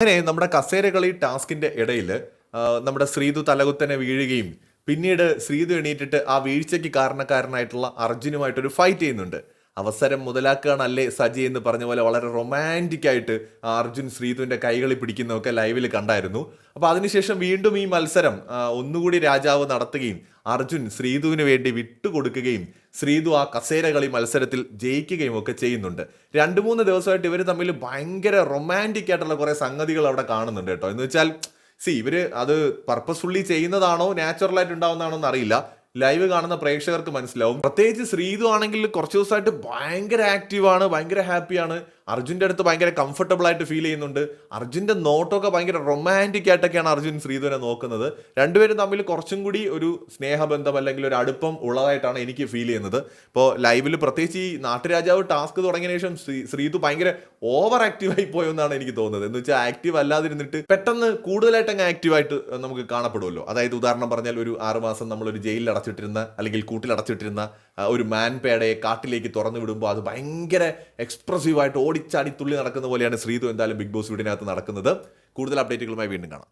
അങ്ങനെ നമ്മുടെ കസേരകളി ടാസ്കിന്റെ ഇടയിൽ നമ്മുടെ ശ്രീതു തലകുത്തനെ വീഴുകയും പിന്നീട് ശ്രീതു എണീറ്റിട്ട് ആ വീഴ്ചയ്ക്ക് കാരണക്കാരനായിട്ടുള്ള അർജുനുമായിട്ടൊരു ഫൈറ്റ് ചെയ്യുന്നുണ്ട്. അവസരം മുതലാക്കുകയാണല്ലേ സജി എന്ന് പറഞ്ഞ പോലെ വളരെ റൊമാന്റിക് ആയിട്ട് അർജുൻ ശ്രീതുവിന്റെ കൈകളിൽ പിടിക്കുന്നതൊക്കെ ലൈവിൽ കണ്ടായിരുന്നു. അപ്പോൾ അതിനുശേഷം വീണ്ടും ഈ മത്സരം ഒന്നുകൂടി രാജാവ് നടത്തുകയും അർജുൻ ശ്രീതുവിന് വേണ്ടി വിട്ടുകൊടുക്കുകയും ശ്രീതു ആ കസേരകളി മത്സരത്തിൽ ജയിക്കുകയും ഒക്കെ ചെയ്യുന്നുണ്ട്. രണ്ട് മൂന്ന് ദിവസമായിട്ട് ഇവർ തമ്മിൽ ഭയങ്കര റൊമാന്റിക് ആയിട്ടുള്ള കുറേ സംഗതികൾ അവിടെ കാണുന്നുണ്ട് കേട്ടോ. എന്ന് വെച്ചാൽ സി ഇവർ അത് പർപ്പസ്ഫുള്ളി ചെയ്യുന്നതാണോ നാച്ചുറൽ ആയിട്ട് ഉണ്ടാവുന്നതാണോ എന്ന് അറിയില്ല ലൈവ് കാണുന്ന പ്രേക്ഷകർക്ക് മനസ്സിലാവും. പ്രത്യേകിച്ച് ശ്രീതു ആണെങ്കിൽ കുറച്ച് ദിവസമായിട്ട് ഭയങ്കര ആക്റ്റീവാണ് ഭയങ്കര ഹാപ്പിയാണ് അർജുന്റെ അടുത്ത് ഭയങ്കര കംഫർട്ടബിൾ ആയിട്ട് ഫീൽ ചെയ്യുന്നുണ്ട്. അർജുന്റെ നോട്ടമൊക്കെ ഭയങ്കര റൊമാന്റിക് ആയിട്ടൊക്കെയാണ് അർജുൻ ശ്രീധുവിനെ നോക്കുന്നത്. രണ്ടുപേരും തമ്മിൽ കുറച്ചും കൂടി ഒരു സ്നേഹബന്ധം അല്ലെങ്കിൽ ഒരു അടുപ്പം ഉള്ളതായിട്ടാണ് എനിക്ക് ഫീൽ ചെയ്യുന്നത്. ഇപ്പോൾ ലൈവിൽ പ്രത്യേകിച്ച് ഈ നാട്ടുരാജാവ് ടാസ്ക് തുടങ്ങിയ ശേഷം ശ്രീ ഭയങ്കര ഓവർ ആക്റ്റീവായി പോയെന്നാണ് എനിക്ക് തോന്നുന്നത്. എന്ന് വെച്ചാൽ ആക്റ്റീവ് അല്ലാതിരുന്നിട്ട് പെട്ടെന്ന് കൂടുതലായിട്ട് അങ്ങ് ആക്റ്റീവായിട്ട് നമുക്ക് കാണപ്പെടുമല്ലോ. അതായത് ഉദാഹരണം പറഞ്ഞാൽ ഒരു ആറുമാസം നമ്മളൊരു ജയിലിൽ അടച്ചിട്ടിരുന്ന അല്ലെങ്കിൽ കൂട്ടിൽ അടച്ചിട്ടിരുന്ന ഒരു മാൻ പേടയെ കാട്ടിലേക്ക് തുറന്നു വിടുമ്പോൾ അത് ഭയങ്കര എക്സ്പ്രസീവായിട്ട് ഓടിച്ചാടി തുള്ളി നടക്കുന്ന പോലെയാണ് ശ്രീതു എന്തായാലും ബിഗ് ബോസ് വീടിനകത്ത് നടക്കുന്നത്. കൂടുതൽ അപ്ഡേറ്റുകളുമായി വീണ്ടും കാണാം.